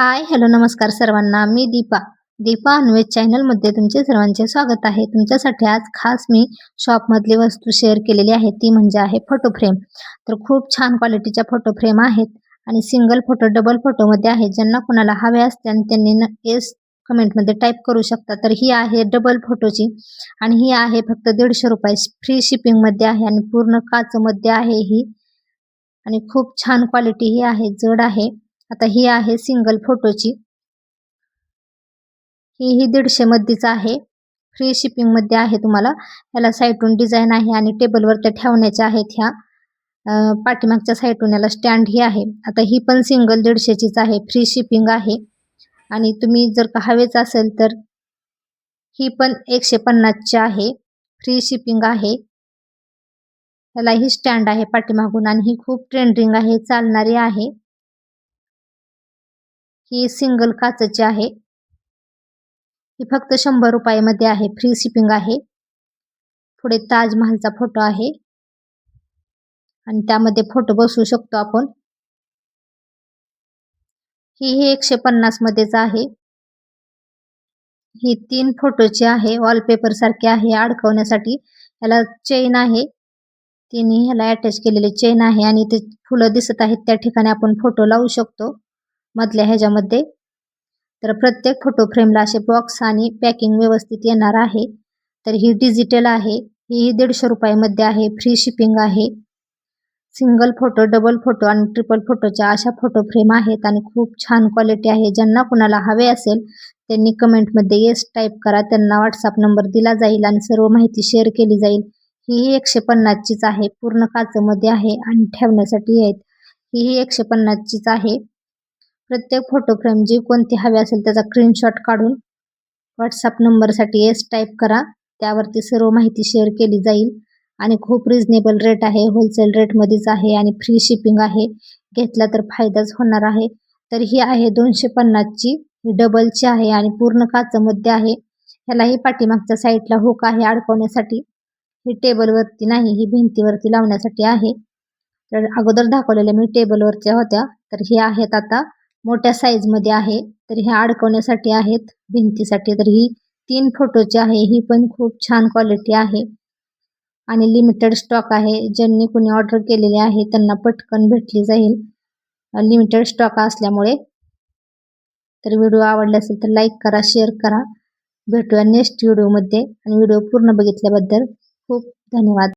Hi hello नमस्कार सर्वांना. मी दीपा. दीपा अनवेज चॅनलमध्ये तुमचे सर्वांचे स्वागत आहे. तुमच्यासाठी आज खास मी शॉपमधली वस्तू शेअर केलेली आहे. ती म्हणजे आहे फोटो फ्रेम तर खूप छान क्वालिटीच्या फोटो फ्रेम आहेत आणि सिंगल फोटो डबल फोटोमध्ये आहे. ज्यांना कुणाला हवे असते आणि त्यांनी न येस कमेंटमध्ये टाईप करू शकता. तर ही आहे डबल फोटोची आणि ही आहे फक्त दीडशे रुपये. फ्री शिपिंगमध्ये आहे आणि पूर्ण काचमध्ये आहे ही. आणि खूप छान क्वालिटी ही आहे. जड आहे. आता ही आहे सिंगल फोटोची ही ही दीडशे मध्येच आहे. फ्री शिपिंगमध्ये आहे तुम्हाला. याला साईटून डिझाईन आहे आणि टेबलवर त्या ठेवण्याच्या आहेत ह्या. पाठीमागच्या साईटून याला स्टँड ही आहे. आता ही पण सिंगल दीडशेचीच आहे. फ्री शिपिंग आहे. आणि तुम्ही जर का हवेच असेल तर ही पण एकशे पन्नासची आहे. फ्री शिपिंग आहे. त्याला ही स्टँड आहे पाठीमागून आणि ही खूप ट्रेंडिंग आहे चालणारी आहे. ही सिंगल काचची आहे. ही फक्त शंभर रुपयामध्ये आहे. फ्री शिपिंग आहे. पुढे ताजमहलचा फोटो आहे. आणि त्यामध्ये फोटो बसवू शकतो आपण. ही एकशे पन्नास मध्येच आहे. ही तीन फोटोची आहे. वॉलपेपर सारखी आहे. अडकवण्यासाठी याला चेन आहे. तिने ह्याला अटॅच केलेली चेन आहे. आणि ते फुलं दिसत आहेत. त्या ठिकाणी आपण फोटो लावू शकतो. मधल्या ह्याच्यामध्ये. तर प्रत्येक फोटो फ्रेमला असे बॉक्स आणि पॅकिंग व्यवस्थित येणार आहे. तर ही डिजिटल आहे ही दीडशे रुपयामध्ये आहे फ्री शिपिंग आहे. सिंगल फोटो डबल फोटो आणि ट्रिपल फोटोच्या अशा फोटो फ्रेम आहेत आणि खूप छान क्वालिटी आहे. ज्यांना कुणाला हवे असेल त्यांनी कमेंटमध्ये येस टाईप करा. त्यांना व्हॉट्सअप नंबर दिला जाईल आणि सर्व माहिती शेअर केली जाईल. ही एकशे पन्नासचीच आहे पूर्ण काचमध्ये आहे आणि ठेवण्यासाठी आहेत. ही एकशे पन्नासचीच आहे. प्रत्येक फोटो फ्रेम जी कोणती हवी असेल त्याचा स्क्रीनशॉट काढून व्हॉट्सअप नंबरसाठी एस टाईप करा. त्यावरती सर्व माहिती शेअर केली जाईल. आणि खूप रिजनेबल रेट आहे. होलसेल रेटमध्येच आहे आणि फ्री शिपिंग आहे. घेतला तर फायदाच होणार आहे. तर ही आहे दोनशे पन्नासची ही डबलची आहे आणि पूर्ण काचमध्ये आहे. ह्यालाही पाठीमागच्या साईडला हुक आहे अडकवण्यासाठी. ही टेबलवरती नाही ही भिंतीवरती लावण्यासाठी आहे. तर अगोदर दाखवलेल्या मी टेबलवरच्या होत्या. तर हे आहेत आता मोठ्या मध्ये आहे. तर ह्या अडकवण्यासाठी आहेत. भिंतीसाठी तर ही तीन फोटोची आहे. ही पण खूप छान क्वालिटी आहे. आणि लिमिटेड स्टॉक आहे. ज्यांनी कोणी ऑर्डर केलेली आहे त्यांना पटकन भेटली जाईल. लिमिटेड स्टॉक असल्यामुळे. तर व्हिडिओ आवडला असेल तर लाईक करा शेअर करा. भेटूया नेक्स्ट व्हिडिओमध्ये आणि व्हिडिओ पूर्ण बघितल्याबद्दल खूप धन्यवाद.